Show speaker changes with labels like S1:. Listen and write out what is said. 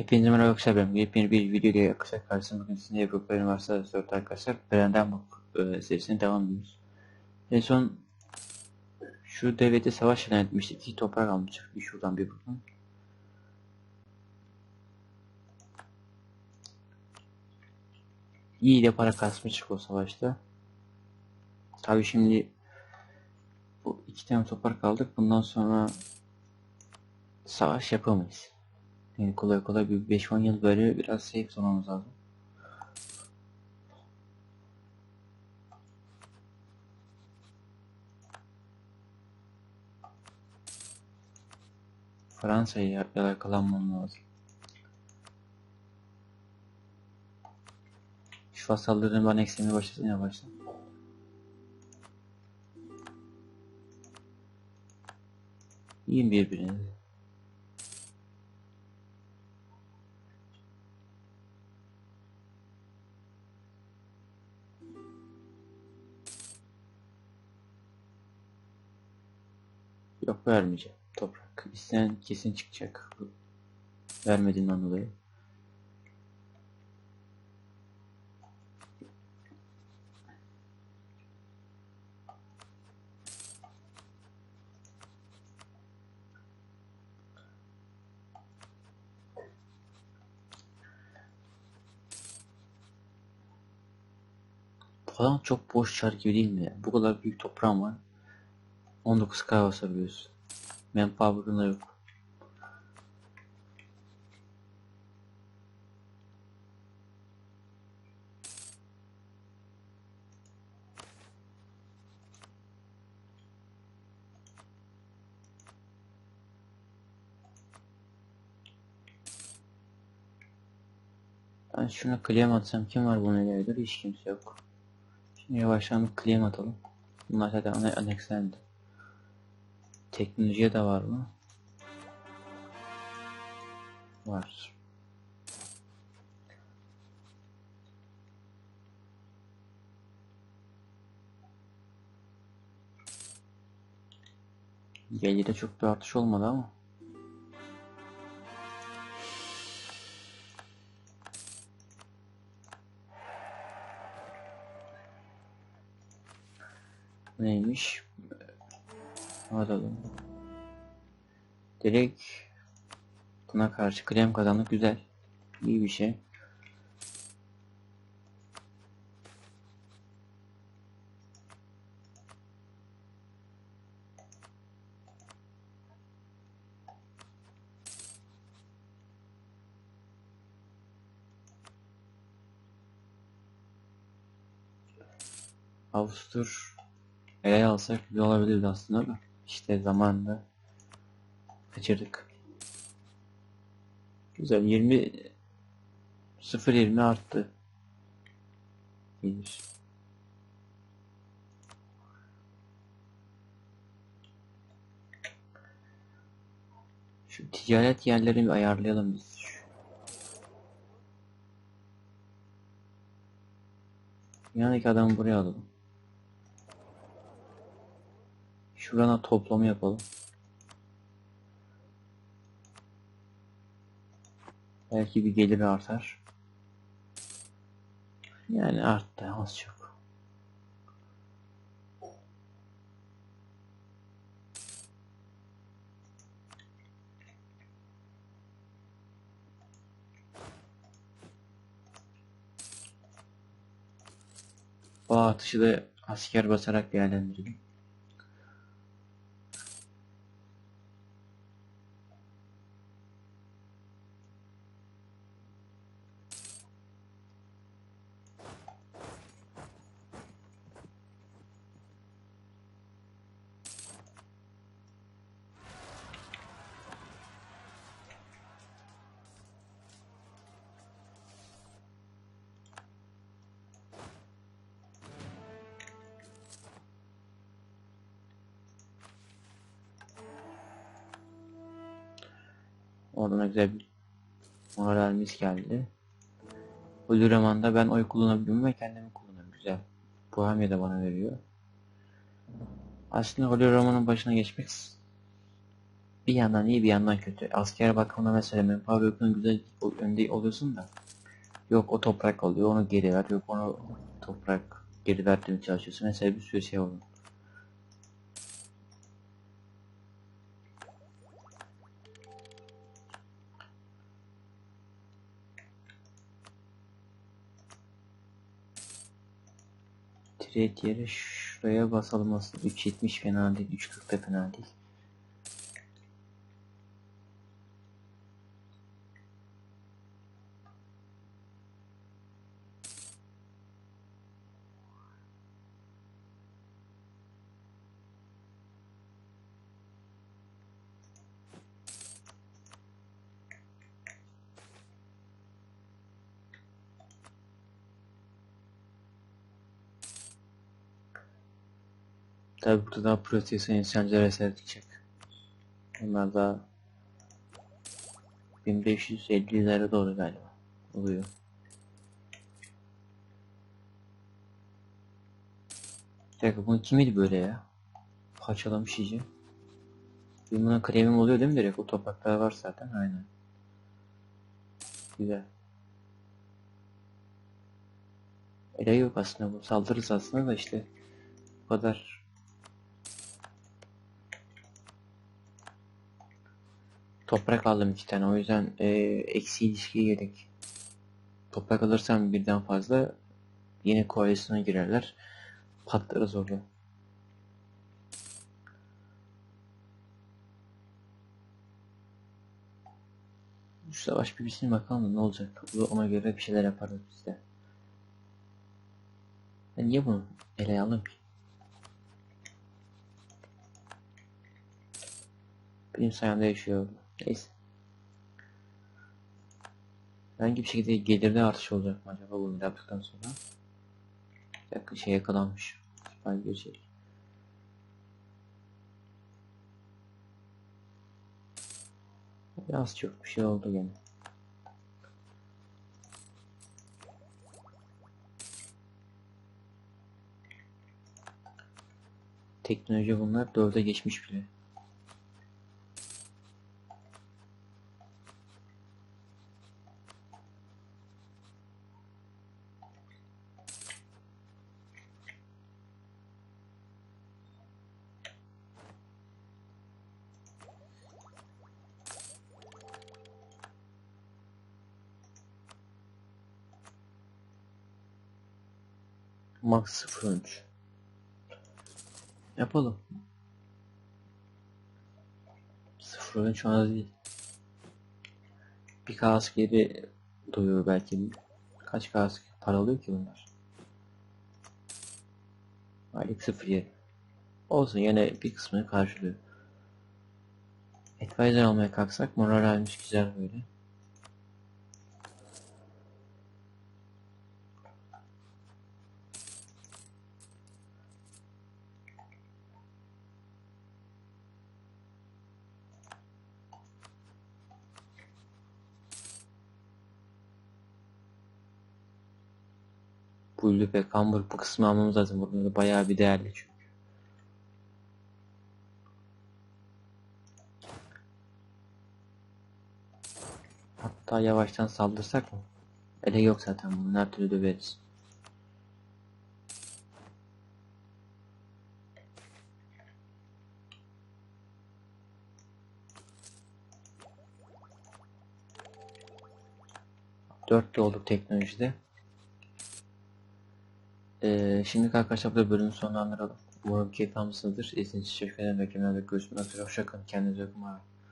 S1: Hepinize merhaba arkadaşlar ben yepyeni bir video ile arkadaşlar karşısında bugün sizin Avrupa Üniversitesi 4 arkadaşlar Brandon Book e, serisine devam ediyoruz. En son şu devlete savaş ilan etmiştik ki toprak almıştık bir şuradan bir buradan. İyi de para kasmıştık o savaşta. Tabi şimdi bu iki tane toprak aldık bundan sonra savaş yapamayız. Yani kolay kolay bir 5-10 yıl böyle biraz safe olmamız lazım. Fransa'yı yakalanmam lazım. Şu vasalların bana eksilmeye başlasın ya başla. Yiyin birbirinizi. Yok vermeyeceğim. Toprak. İsteyen kesin çıkacak. Vermediğinden dolayı. Falan çok boş gibi değil mi? Bu kadar büyük toprağım var. 19k basabiliyoruz. Manpower'ın yok. Ben şuna claim atsam kim var bunu ileride? Hiç kimse yok. Şimdi yavaştan bir claim atalım. Bunlar zaten annexlendi. Teknolojiye de var mı? Var. Gelirde çok bir artış olmadı ama. Neymiş? Alalım. Direkt buna karşı krem kazandık güzel. İyi bir şey. Avustur ele alsak güzel olabilirdi aslında da işte zamanında kaçırdık. Güzel 20 0 20 arttı. İyidir. Şu ticaret yerlerini ayarlayalım biz. Yanındaki adamı buraya alalım. Şurana toplamı yapalım. Belki bir gelir artar. Yani arttı az çok. Bu atışı da asker basarak değerlendirelim. Oradan güzel bir moralimiz geldi. Uluraman'da ben oy kullanabiliyorum ve kendimi kullanıyorum. Güzel. Bohemia da bana veriyor. Aslında Uluraman'ın başına geçmek bir yandan iyi bir yandan kötü. Asker bakımında mesela menfaat yokluğun güzel önde oluyorsun da yok o toprak oluyor onu geri ver yok onu toprak geri ver demeye çalışıyorsun. Mesela bir sürü şey oluyor. Trade yeri şuraya basalım aslında 3.70 fena değil 3.40 da fena değil. Tabi burada daha protein insancılar eser çıkacak. Bunlar daha 1550'lere doğru galiba oluyor. Bir bunu kimiydi böyle ya? Parçalamış iyice. Benim buna kremim oluyor değil mi direkt? O topraklar var zaten aynen. Güzel. Ele yok aslında bu. Saldırırız aslında da işte bu kadar Toprak aldım iki tane. O yüzden e, eksi ilişkiye gerek. Toprak alırsam birden fazla yine koalisyona girerler. Patlarız orada. Şu savaş bir bitsin bakalım ne olacak. Bu- Ona göre bir şeyler yaparız biz de. Ben niye bunu ele aldım ki? Benim sayemde yaşıyor. Neyse. Herhangi bir şekilde gelirde artış olacak mı acaba bunu yaptıktan sonra? Dakika şey yakalanmış. Süper girecek. Biraz çok bir şey oldu gene. Teknoloji bunlar dörde geçmiş bile. Max 03 Yapalım. 03 az değil. Bir kask geri doyuyor belki. Kaç kask para alıyor ki bunlar? Aylık 07. Olsun yine bir kısmını karşılıyor. Advisor almaya kalksak moral almış güzel böyle. Bu ve Kambur bu kısmı almamız lazım. Burada bayağı bir değerli çünkü. Hatta yavaştan saldırsak mı? Ele yok zaten bunu her türlü döveriz. Dört de olduk teknolojide. Ee, şimdi arkadaşlar burada bölümü sonlandıralım. Umarım keyif almışsınızdır. İzlediğiniz için teşekkür ederim. Beklemelerle görüşmek üzere. Hoşçakalın. Kendinize iyi bakın.